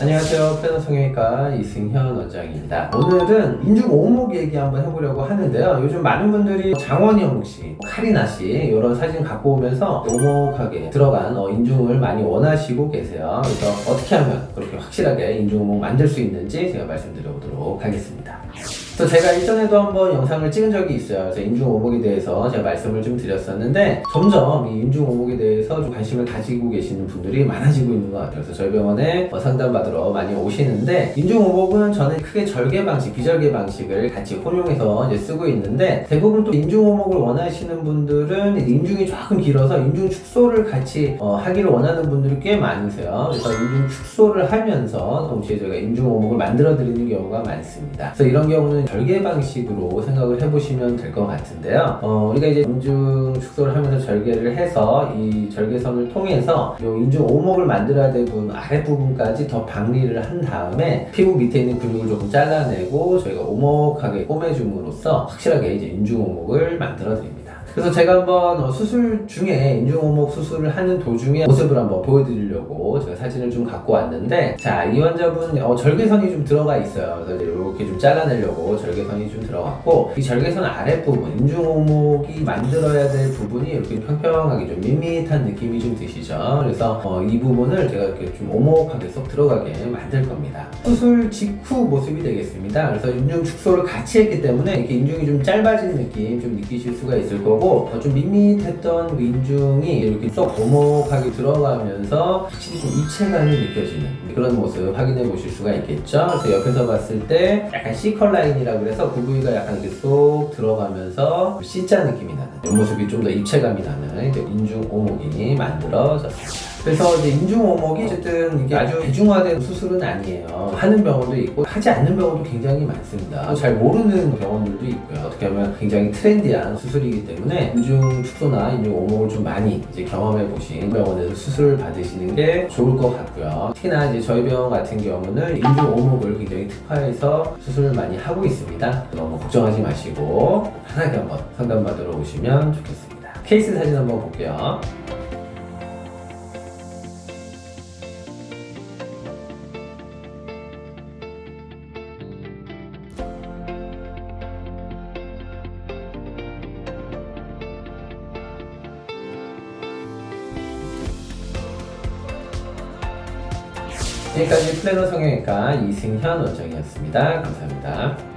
안녕하세요. 플래너 성형외과 이승현 원장입니다. 오늘은 인중 오목 얘기 한번 해보려고 하는데요. 요즘 많은 분들이 장원영 씨, 카리나 씨 이런 사진 갖고 오면서 오목하게 들어간 어, 인중을 많이 원하시고 계세요. 그래서 어떻게 하면 그렇게 확실하게 인중 오목 만들 수 있는지 제가 말씀드려보도록 하겠습니다. 또 제가 일전에도 한번 영상을 찍은 적이 있어요. 그래서 인중 오목에 대해서 제가 말씀을 좀 드렸었는데 점점 이 인중 오목에 대해서 좀 관심을 가지고 계시는 분들이 많아지고 있는 것 같아요. 그래서 저희 병원에 어, 상담받으러 많이 오시는데 인중 오목은 저는 크게 절개 방식, 비절개 방식을 같이 혼용해서 이제 쓰고 있는데 대부분 또 인중 오목을 원하시는 분들은 인중이 조금 길어서 인중 축소를 같이 어, 하기를 원하는 분들이 꽤 많으세요. 그래서 인중 축소를 하면서 동시에 저희가 인중 오목을 만들어 드리는 경우가 많습니다. 그래서 이런 경우는 절개 방식으로 생각을 해보시면 될 것 같은데요. 어, 우리가 이제 인중 축소를 하면서 절개를 해서 이 절개선을 통해서 이 인중 오목을 만들어야 될 부분 아랫부분까지 더 박리를 한 다음에 피부 밑에 있는 근육을 조금 잘라내고 저희가 오목하게 꼬매줌으로써 확실하게 이제 인중 오목을 만들어 드립니다. 그래서 제가 한번 어, 수술 중에 인중오목 수술을 하는 도중에 모습을 한번 보여드리려고 제가 사진을 좀 갖고 왔는데 자 이 환자분 어, 절개선이 좀 들어가 있어요. 그래서 이렇게 좀 잘라내려고 절개선이 좀 들어갔고 이 절개선 아랫부분 인중오목이 만들어야 될 부분이 이렇게 평평하게 좀 밋밋한 느낌이 좀 드시죠? 그래서 어, 이 부분을 제가 이렇게 좀 오목하게 쏙 들어가게 만들 겁니다. 수술 직후 모습이 되겠습니다. 그래서 인중 축소를 같이 했기 때문에 이렇게 인중이 좀 짧아진 느낌 좀 느끼실 수가 있을 거고 어, 좀 밋밋했던 그 인중이 이렇게 쏙 오목하게 들어가면서 확실히 좀 입체감이 느껴지는 그런 모습 확인해 보실 수가 있겠죠. 그래서 옆에서 봤을 때 약간 C컬 라인이라 그래서 그 부위가 약간 이렇게 쏙 들어가면서 C자 느낌이 나는 이 모습이 좀 더 입체감이 나는 인중 오목이 만들어졌습니다. 그래서 이제 인중 오목이 어쨌든 이게 아주 대중화된 수술은 아니에요. 하는 병원도 있고 하지 않는 병원도 굉장히 많습니다. 잘 모르는 병원들도 있고요. 어떻게 보면 굉장히 트렌디한 수술이기 때문에 인중 축소나 인중 오목을 좀 많이 이제 경험해 보신 병원에서 수술을 받으시는 게 좋을 것 같고요. 특히나 이제 저희 병원 같은 경우는 인중 오목을 굉장히 특화해서 수술을 많이 하고 있습니다. 너무 걱정하지 마시고 편하게 한번 상담받으러 오시면 좋겠습니다. 케이스 사진 한번 볼게요. 지금까지 플래너 성형외과 이승현 원장이었습니다. 감사합니다.